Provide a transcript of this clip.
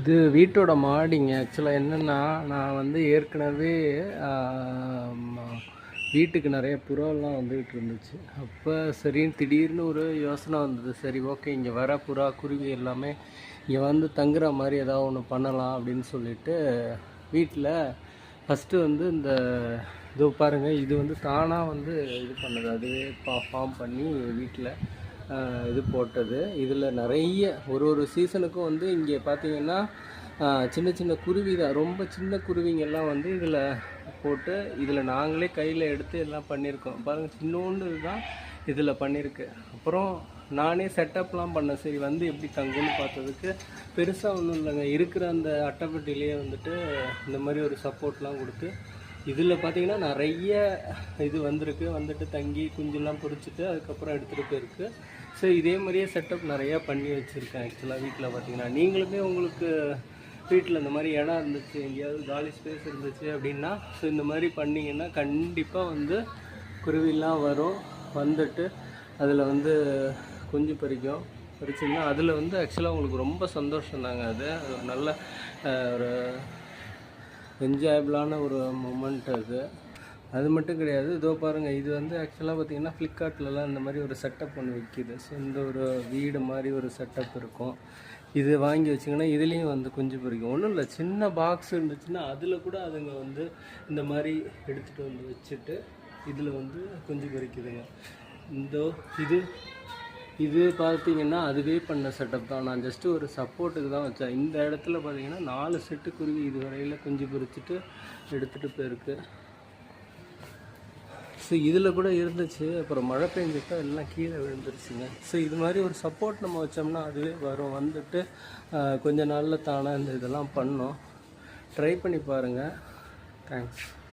இது வீட்டோட மாடிங்க. ஆக்சுவலாக என்னென்னா நான் வந்து ஏற்கனவே வீட்டுக்கு நிறைய புறாலாம் வந்துக்கிட்டு இருந்துச்சு. அப்போ சரின்னு திடீர்னு ஒரு யோசனை வந்தது. சரி ஓகே இங்கே வர புறா குருவி எல்லாமே இங்கே வந்து தங்குற மாதிரி ஏதாவது ஒன்று பண்ணலாம் அப்படின்னு சொல்லிட்டு வீட்டில் ஃபஸ்ட்டு வந்து இந்த இதோ பாருங்கள் இது வந்து தானாக வந்து இது பண்ணது. அதுவே ஃபார்ம் பண்ணி வீட்டில் இது போட்டது. இதில் நிறைய ஒரு ஒரு சீசனுக்கும் வந்து இங்கே பார்த்தீங்கன்னா சின்ன சின்ன குருவி தான். ரொம்ப சின்ன குருவிங்கெல்லாம் வந்து இதில் போட்டு இதில் நாங்களே கையில் எடுத்து எல்லாம் பண்ணியிருக்கோம். பாருங்கள் சின்னோண்டு தான் இதில் பண்ணியிருக்கு. அப்புறம் நானே செட்டப்லாம் பண்ணேன். சரி வந்து எப்படி தங்குன்னு பார்த்ததுக்கு பெருசாக ஒன்றும் இல்லைங்க. இருக்கிற அந்த அட்டைப்பெட்டிலேயே வந்துட்டு இந்த மாதிரி ஒரு சப்போர்ட்லாம் கொடுத்து இதில் பார்த்தீங்கன்னா நிறைய இது வந்திருக்கு. வந்துட்டு தங்கி குஞ்செல்லாம் பொரிச்சிட்டு அதுக்கப்புறம் எடுத்துகிட்டு போயிருக்கு. ஸோ இதே மாதிரியே செட்டப் நிறையா பண்ணி வச்சுருக்கேன் ஆக்சுவலாக வீட்டில் பார்த்தீங்கன்னா நீங்களுமே உங்களுக்கு வீட்டில் இந்த மாதிரி இடம் இருந்துச்சு எங்கேயாவது காலி ஸ்பேஸ் இருந்துச்சு அப்படின்னா ஸோ இந்த மாதிரி பண்ணிங்கன்னா கண்டிப்பாக வந்து குருவிலாம் வரும். வந்துட்டு அதில் வந்து குஞ்சு பறிக்கும். பறிச்சிங்கன்னா அதில் வந்து ஆக்சுவலாக உங்களுக்கு ரொம்ப சந்தோஷம் தாங்க அது. அது ஒரு நல்ல ஒரு என்ஜாயபிளான ஒரு மூமெண்ட் அது. அது மட்டும் கிடையாது. இதோ பாருங்கள் இது வந்து ஆக்சுவலாக பார்த்தீங்கன்னா ஃப்ளிப்கார்ட்லலாம் இந்த மாதிரி ஒரு செட்டப் ஒன்று விற்கிது ஸோ இந்த ஒரு வீடு மாதிரி ஒரு செட்டப் இருக்கும். இது வாங்கி வச்சிங்கன்னா இதுலேயும் வந்து குஞ்சு பொரிக்கும் ஒன்றும் இல்லை சின்ன பாக்ஸ் இருந்துச்சுன்னா அதில் கூட அதுங்க வந்து இந்த மாதிரி எடுத்துகிட்டு வந்து வச்சுட்டு இதில் வந்து குஞ்சு பொரிக்குதுங்க இந்த இது இது பார்த்தீங்கன்னா அதுவே பண்ண செட்டப் தான். நான் ஜஸ்ட்டு ஒரு சப்போர்ட்டுக்கு தான் வச்சேன். இந்த இடத்துல பார்த்தீங்கன்னா நாலு செட்டு குருவி இது வரையில் குஞ்சு பொரிச்சிட்டு எடுத்துகிட்டு போயிருக்கு. ஸோ இதில் கூட இருந்துச்சு. அப்புறம் மழை பெஞ்சப்போ எல்லாம் கீழே விழுந்துருச்சுங்க. ஸோ இது மாதிரி ஒரு சப்போர்ட் நம்ம வச்சோம்னா அதுவே வரும். வந்துட்டு கொஞ்ச நாளில் தானே இந்த இதெல்லாம் பண்ணோம். ட்ரை பண்ணி பாருங்கள் தேங்க்ஸ்